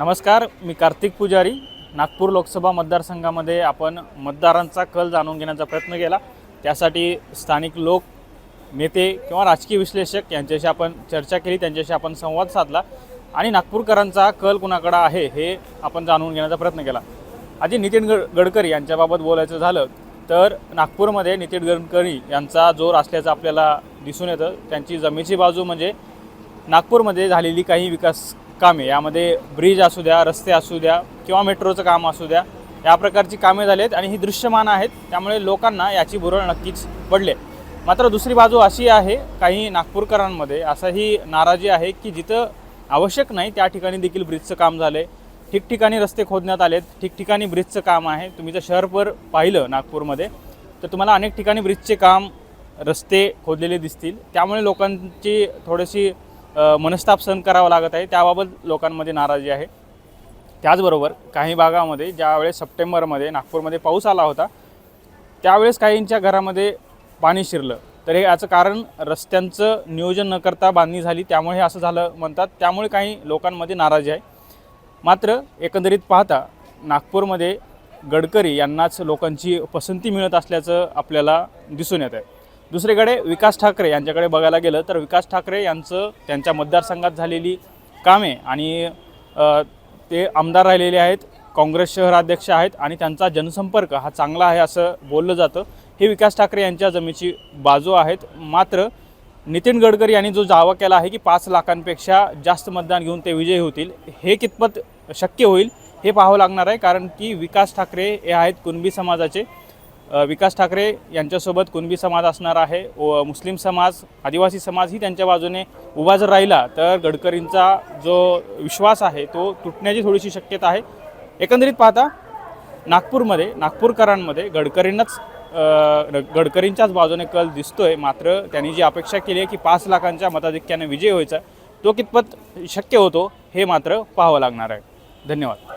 नमस्कार मी कार्तिक पुजारी. नागपूर लोकसभा मतदारसंघामध्ये आपण मतदारांचा कल जाणून घेण्याचा प्रयत्न केला. त्यासाठी स्थानिक लोक नेते किंवा राजकीय विश्लेषक यांच्याशी आपण चर्चा केली त्यांच्याशी आपण संवाद साधला आणि नागपूरकरांचा कल कुणाकडं आहे हे आपण जाणून घेण्याचा प्रयत्न केला. आधी नितीन गड गडकरी यांच्याबाबत बोलायचं झालं तर नागपूरमध्ये नितीन गडकरी यांचा जोर असल्याचं आपल्याला दिसून येतं. त्यांची जमेची बाजू म्हणजे नागपूरमध्ये झालेली काही विकास कामे यामध्ये ब्रिज असू द्या रस्ते असू द्या किंवा मेट्रोचं काम असू द्या या प्रकारची कामे झाली आहेत आणि ही दृश्यमान आहेत. त्यामुळे लोकांना याची भुरळ नक्कीच पडले. मात्र दुसरी बाजू अशी आहे काही नागपूरकरांमध्ये असंही नाराजी आहे की जिथं आवश्यक नाही त्या ठिकाणी देखील ब्रिजचं काम झालं आहे ठिकठिकाणी रस्ते खोदण्यात आलेत ठिकठिकाणी ब्रिजचं काम आहे. तुम्ही जर शहरभर पाहिलं नागपूरमध्ये तर तुम्हाला अनेक ठिकाणी ब्रिजचे काम रस्ते खोदलेले दिसतील. त्यामुळे लोकांची थोडीशी मनस्ताप सहन करावा लागत आहे. त्याबाबत लोकांमध्ये नाराजी आहे. त्याचबरोबर काही भागामध्ये ज्यावेळेस सप्टेंबरमध्ये नागपूरमध्ये पाऊस आला होता त्यावेळेस काहींच्या घरामध्ये पाणी शिरलं. तर हे याचं कारण रस्त्यांचं नियोजन न करता बांधणी झाली त्यामुळे हे असं झालं म्हणतात. त्यामुळे काही लोकांमध्ये नाराजी आहे. मात्र एकंदरीत पाहता नागपूरमध्ये गडकरी यांनाच लोकांची पसंती मिळत असल्याचं आपल्याला दिसून येत आहे. दुसरीकडे विकास ठाकरे यांच्याकडे बघायला गेलं तर विकास ठाकरे यांचं त्यांच्या मतदारसंघात झालेली कामे आणि ते आमदार राहिलेले आहेत काँग्रेस शहराध्यक्ष आहेत आणि त्यांचा जनसंपर्क हा चांगला आहे असं बोललं जातं. हे विकास ठाकरे यांच्या जमेची बाजू आहेत. मात्र नितीन गडकरी यांनी जो दावा केला आहे की पाच लाखांपेक्षा जास्त मतदान घेऊन ते विजयी होतील हे कितपत शक्य होईल हे पाहावं लागणार आहे. कारण की विकास ठाकरे हे आहेत कुणबी समाजाचे. विकास ठाकरे यांच्यासोबत कुणबी समाज असणार आहे. व मुस्लिम समाज आदिवासी समाज ही त्यांच्या बाजूने उभा जर राहिला तर गडकरींचा जो विश्वास आहे तो तुटण्याची थोडीशी शक्यता आहे. एकंदरीत पाहता नागपूरमध्ये नागपूरकरांमध्ये गडकरींनाच गडकरींच्याच बाजूने कल दिसतोय. मात्र त्यांनी जी अपेक्षा केली आहे की पाच लाखांच्या मताधिक्याने विजय व्हायचा तो कितपत शक्य होतो हे मात्र पाहावं लागणार आहे. धन्यवाद.